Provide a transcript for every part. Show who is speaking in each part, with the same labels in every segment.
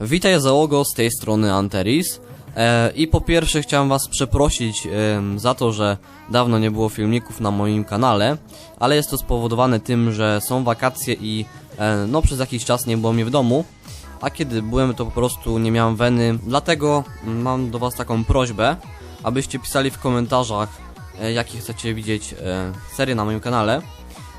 Speaker 1: Witaj załogo, z tej strony Anteris. E, I po pierwsze chciałem was przeprosić em, za to, że dawno nie było filmików na moim kanale, ale jest to spowodowane tym, że są wakacje i e, no przez jakiś czas nie było mnie w domu, a kiedy byłem to po prostu nie miałem weny, dlatego mam do was taką prośbę, abyście pisali w komentarzach e, jakie chcecie widzieć e, serie na moim kanale,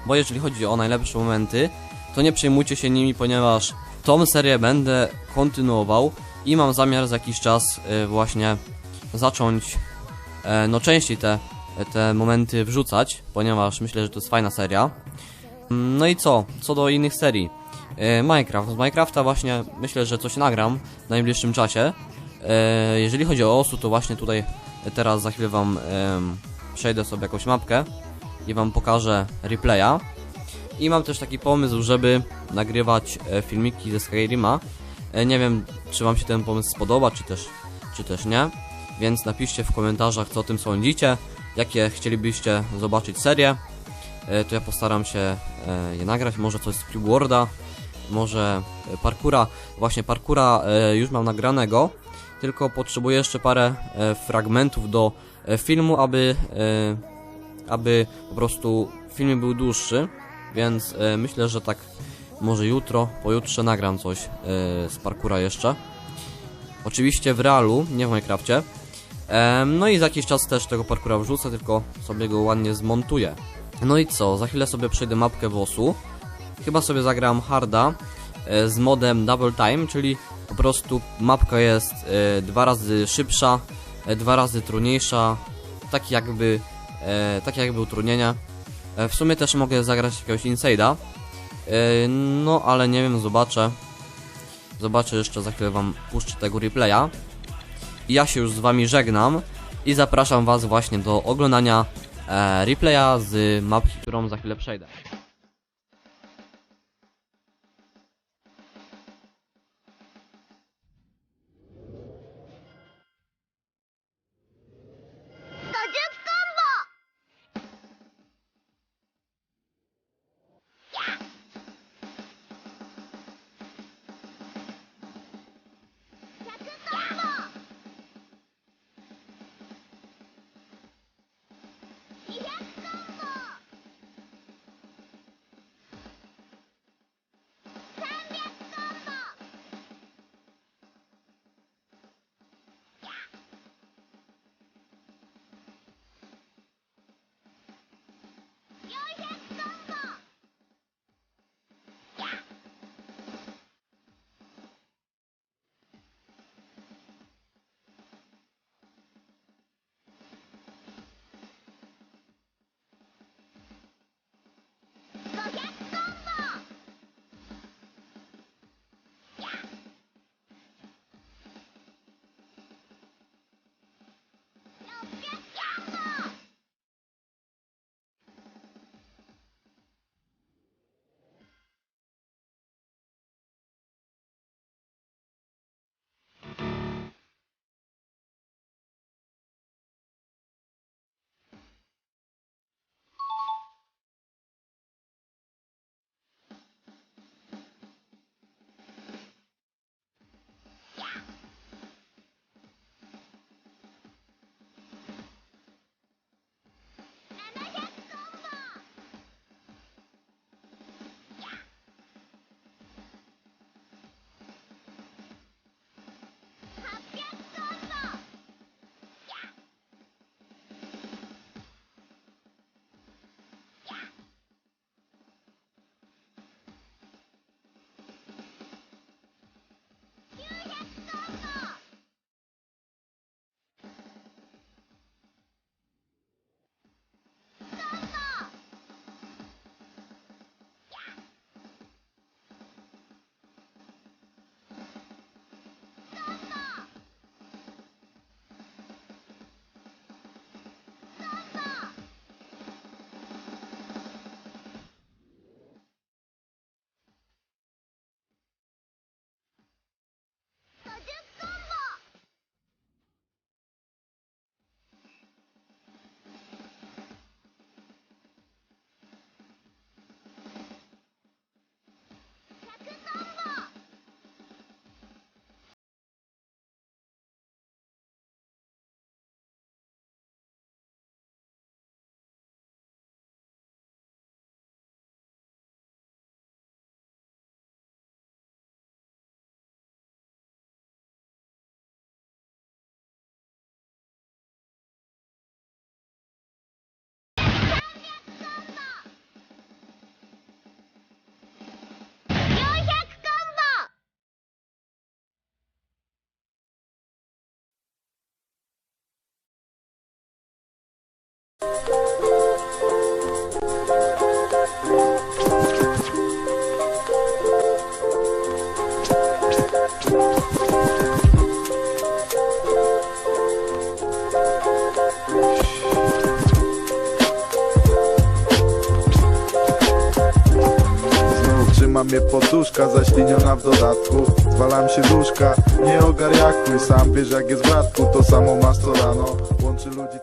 Speaker 1: bo jeżeli chodzi o najlepsze momenty, to nie przejmujcie się nimi, ponieważ tą serię będę kontynuował i mam zamiar za jakiś czas e, właśnie zacząć e, no częściej te, te momenty wrzucać, ponieważ myślę, że to jest fajna seria. Mm, No i co? Co do innych serii. E, Minecraft. Z Minecrafta właśnie myślę, że coś nagram w najbliższym czasie. E, Jeżeli chodzi o osu, to właśnie tutaj teraz za chwilę wam przejdę sobie jakąś mapkę i wam pokażę replaya. I mam też taki pomysł, żeby nagrywać e, filmiki ze Skyrima. Nie wiem, czy wam się ten pomysł spodoba, czy też, czy też nie. Więc napiszcie w komentarzach, co o tym sądzicie, jakie chcielibyście zobaczyć serie. E, to ja postaram się je nagrać, może coś z Cube Worlda, może e, parkura. Właśnie parkura e, już mam nagranego, tylko potrzebuję jeszcze parę e, fragmentów do filmu, aby, aby po prostu film był dłuższy, więc myślę, że tak może jutro, pojutrze nagram coś z parkura jeszcze. Oczywiście w realu, nie w Minecrafcie. No i za jakiś czas też tego parkura wrzucę, tylko sobie go ładnie zmontuję. No i co, za chwilę sobie przejdę mapkę WOS-u. Chyba sobie zagram harda e, z modem Double Time, czyli po prostu mapka jest e, dwa razy szybsza, e, dwa razy trudniejsza, tak jakby, tak jakby utrudnienia. W sumie też mogę zagrać jakiegoś Inside'a, no ale nie wiem, zobaczę. Zobaczę jeszcze, za chwilę wam puszczę tego replaya. Ja się już z wami żegnam i zapraszam was właśnie do oglądania replaya z mapki, którą za chwilę przejdę.
Speaker 2: Trzyma mnie poduszka, zaśliniona w dodatku. Zwalam się duszka, nie ogarniakuj Sam wiesz jak jest w bratku, to samo masz co rano. Łączy ludzi